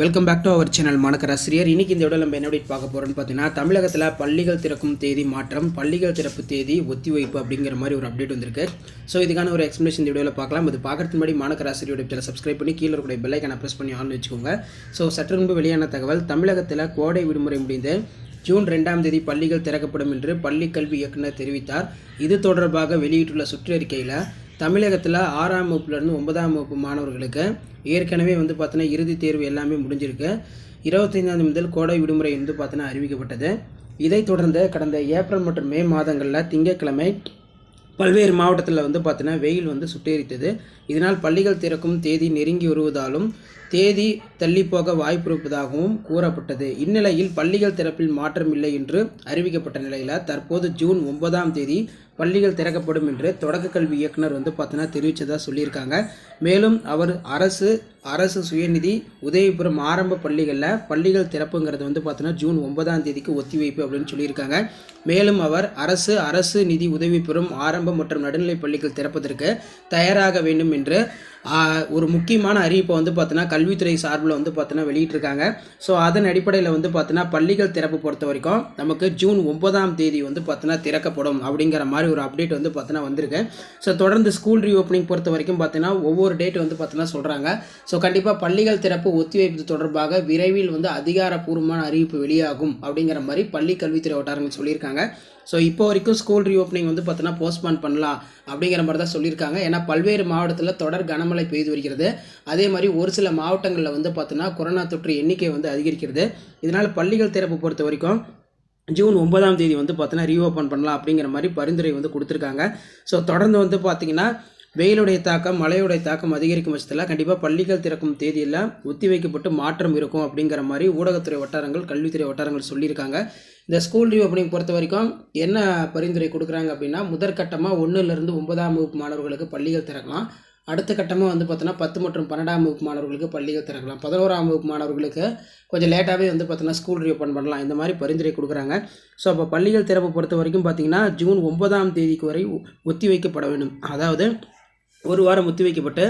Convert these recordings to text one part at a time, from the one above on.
Welcome back to our channel மாணக்கர் ஆசிரியர் இன்னைக்கு இந்த விட நம்ம என்ன update பார்க்க போகிறோம்னு பார்த்தீங்கன்னா தமிழகத்தில் பள்ளிகள் திறக்கும் தேதி மாற்றம் பள்ளிகள் திறப்பு தேதி ஒத்திவைப்பு அப்படிங்கிற மாதிரி ஒரு அப்டேட் வந்திருக்கு. ஸோ இதுக்கான ஒரு எக்ஸ்பிளேஷன் இந்த வீடியோவில் பார்க்கலாம். இது பார்க்கறதுக்கு முன்னாடி மாணக்கர் ஆசிரியர் சேனல் சப்ஸ்கிரைப் பண்ணி கீழே இருக்கக்கூடிய பெல்லைக்கான ப்ரெஸ் பண்ணி ஆன் வச்சுக்கோங்க. ஸோ சற்று முன்பு வெளியான தகவல் தமிழகத்தில் கோடை விடுமுறை முடிந்து ஜூன் ரெண்டாம் தேதி பள்ளிகள் திறக்கப்படும் என்று பள்ளிக் கல்வி இயக்குனர் தெரிவித்தார். இது தொடர்பாக வெளியிட்டுள்ள சுற்றறிக்கையில் தமிழகத்தில் ஆறாம் வகுப்புலேருந்து ஒன்பதாம் வகுப்பு மாணவர்களுக்கு ஏற்கனவே வந்து பார்த்தோன்னா இறுதித் தேர்வு எல்லாமே முடிஞ்சிருக்கு. இருபத்தைந்தாம் முதல் கோடை விடுமுறை வந்து பார்த்தோன்னா அறிவிக்கப்பட்டது. இதைத் தொடர்ந்து கடந்த ஏப்ரல் மற்றும் மே மாதங்களில் திங்கட்கிழமை பல்வேறு மாவட்டத்தில் வந்து பார்த்தீங்கன்னா வெயில் வந்து சுட்டெரித்தது இதனால் பள்ளிகள் திறக்கும் தேதி நெருங்கி வருவதாலும் தேதி தள்ளிப்போக வாய்ப்பு இருப்பதாகவும் கூறப்பட்டது. இந்நிலையில் பள்ளிகள் திறப்பில் மாற்றம் இல்லை என்று அறிவிக்கப்பட்ட நிலையில் தற்போது ஜூன் ஒன்பதாம் தேதி பள்ளிகள் திறக்கப்படும் என்று தொடக்க கல்வி இயக்குனர் வந்து பார்த்தீங்கன்னா தெரிவித்ததாக சொல்லியிருக்காங்க. மேலும் அவர் அரசு அரசு சுயநிதி உதயபுரம் ஆரம்ப பள்ளிகளில் பள்ளிகள் திறப்புங்கிறது வந்து பார்த்தீங்கன்னா ஜூன் ஒன்பதாம் தேதிக்கு ஒத்திவைப்பு அப்படின்னு சொல்லியிருக்காங்க. மேலும் அவர் அரசு அரசு நிதி உதவி பெறும் ஆரம்ப மற்றும் நடுநிலை பள்ளிகள் திறப்பதற்கு தயாராக வேண்டும் என்று ஒரு முக்கியமான அறிவிப்பை வந்து பார்த்தீங்கன்னா கல்வித்துறை சார்பில் வந்து பார்த்தீங்கன்னா வெளியிட்டிருக்காங்க. ஸோ அதன் அடிப்படையில் வந்து பார்த்தீங்கன்னா பள்ளிகள் திறப்பு பொறுத்த வரைக்கும் நமக்கு ஜூன் ஒன்பதாம் தேதி வந்து பார்த்தீங்கன்னா திறக்கப்படும் அப்படிங்கிற மாதிரி ஒரு அப்டேட் வந்து பார்த்தீங்கன்னா வந்திருக்கு. ஸோ தொடர்ந்து ஸ்கூல் ரீஓப்பனிங் பொறுத்த வரைக்கும் பார்த்தீங்கன்னா ஒவ்வொரு டேட் வந்து பார்த்தீங்கன்னா சொல்கிறாங்க ஸோ கண்டிப்பாக பள்ளிகள் திறப்பு ஒத்திவைப்பு தொடர்பாக விரைவில் வந்து அதிகாரப்பூர்வமான அறிவிப்பு வெளியாகும் அப்படிங்கிற மாதிரி பள்ளி கல்வித்துறை வட்டாரங்கள் சொல்லியிருக்காங்க. ஸோ இப்போ வரைக்கும் ஸ்கூல் ரீஓப்பனிங் வந்து பார்த்தோன்னா போஸ்ட்பான் பண்ணலாம் அப்படிங்கிற மாதிரி தான் சொல்லியிருக்காங்க. ஏன்னா பல்வேறு மாவட்டத்தில் தொடர் கனமழை பெய்து வருகிறது. அதே மாதிரி ஒரு சில மாவட்டங்களில் வந்து பார்த்தோன்னா கொரோனா தொற்று எண்ணிக்கை வந்து அதிகரிக்கிறது. இதனால் பள்ளிகள் திறப்பு பொறுத்த வரைக்கும் ஜூன் ஒன்பதாம் தேதி வந்து பார்த்தோன்னா ரீஓப்பன் பண்ணலாம் அப்படிங்கிற மாதிரி பரிந்துரை வந்து கொடுத்துருக்காங்க. ஸோ தொடர்ந்து வந்து பார்த்திங்கன்னா வெயிலுடைய தாக்கம் மழையுடைய தாக்கம் அதிகரிக்கும் பட்சத்தில் கண்டிப்பாக பள்ளிகள் திறக்கும் தேதியில் ஒத்திவைக்கப்பட்டு மாற்றம் இருக்கும் அப்படிங்கிற மாதிரி ஊடகத்துறை வட்டாரங்கள் கல்வித்துறை வட்டாரங்கள் சொல்லியிருக்காங்க. இந்த ஸ்கூல் ரீஓப்பனிங் பொறுத்த வரைக்கும் என்ன பரிந்துரை கொடுக்குறாங்க அப்படின்னா முதற்கட்டமாக ஒன்றுலேருந்து ஒன்பதாம் வகுப்பு மாணவர்களுக்கு பள்ளிகள் திறக்கலாம். அடுத்த கட்டமாக வந்து பார்த்தோன்னா பத்து மற்றும் பன்னெண்டாம் வகுப்பு மாணவர்களுக்கு பள்ளிகள் திறக்கலாம். பதினோராம் வகுப்பு மாணவர்களுக்கு கொஞ்சம் லேட்டாகவே வந்து பார்த்தோன்னா ஸ்கூல் ரீஓப்பன் பண்ணலாம். இந்த மாதிரி பரிந்துரை கொடுக்குறாங்க. ஸோ அப்போ பள்ளிகள் திறப்பு பொறுத்த வரைக்கும் பார்த்தீங்கன்னா ஜூன் ஒன்பதாம் தேதிக்கு வரை ஒத்தி ஒத்திவைக்கப்பட வேண்டும். அதாவது ஒரு வாரம் ஒத்திவைக்கப்பட்ட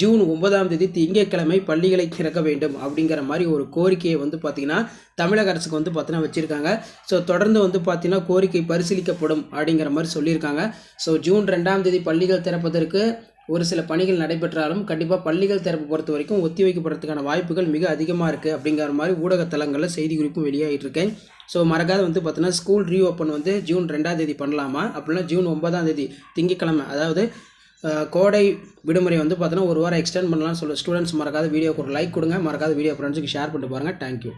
ஜூன் ஒன்பதாம் தேதி திங்கட்கிழமை பள்ளிகளை திறக்க வேண்டும் அப்படிங்கிற மாதிரி ஒரு கோரிக்கையை வந்து பார்த்திங்கன்னா தமிழக அரசுக்கு வந்து பார்த்தீங்கன்னா வச்சுருக்காங்க. ஸோ தொடர்ந்து வந்து பார்த்திங்கன்னா கோரிக்கை பரிசீலிக்கப்படும் அப்படிங்கிற மாதிரி சொல்லியிருக்காங்க. ஸோ ஜூன் ரெண்டாம் தேதி பள்ளிகள் திறப்பதற்கு ஒரு சில பணிகள் நடைபெற்றாலும் கண்டிப்பாக பள்ளிகள் திறப்பு பொறுத்த வரைக்கும் ஒத்தி வைக்கப்படுறதுக்கான வாய்ப்புகள் மிக அதிகமாக இருக்குது அப்படிங்கிற மாதிரி ஊடகத்தலங்களில் செய்தி குறிப்பும் வெளியாகிட்டுருக்கேன் ஸோ மறக்காத வந்து பார்த்தீங்கன்னா ஸ்கூல் ரீஓப்பன் வந்து ஜூன் ரெண்டாம் தேதி பண்ணலாமா? அப்படின்னா ஜூன் ஒன்பதாம் தேதி திங்கட்கிழமை அதாவது கோடை விடுமுறை வந்து பார்த்தோன்னா ஒரு வாரம் எக்ஸ்டெண்ட் பண்ணலாம்னு சொல்ல ஸ்டூடெண்ட்ஸ் மறக்காத வீடியோக்கு ஒரு லைக் கொடுங்க. மறக்காத வீடியோ ஃப்ரெண்ட்ஸுக்கு ஷேர் பண்ணிட்டு பாருங்கள் தேங்க்யூ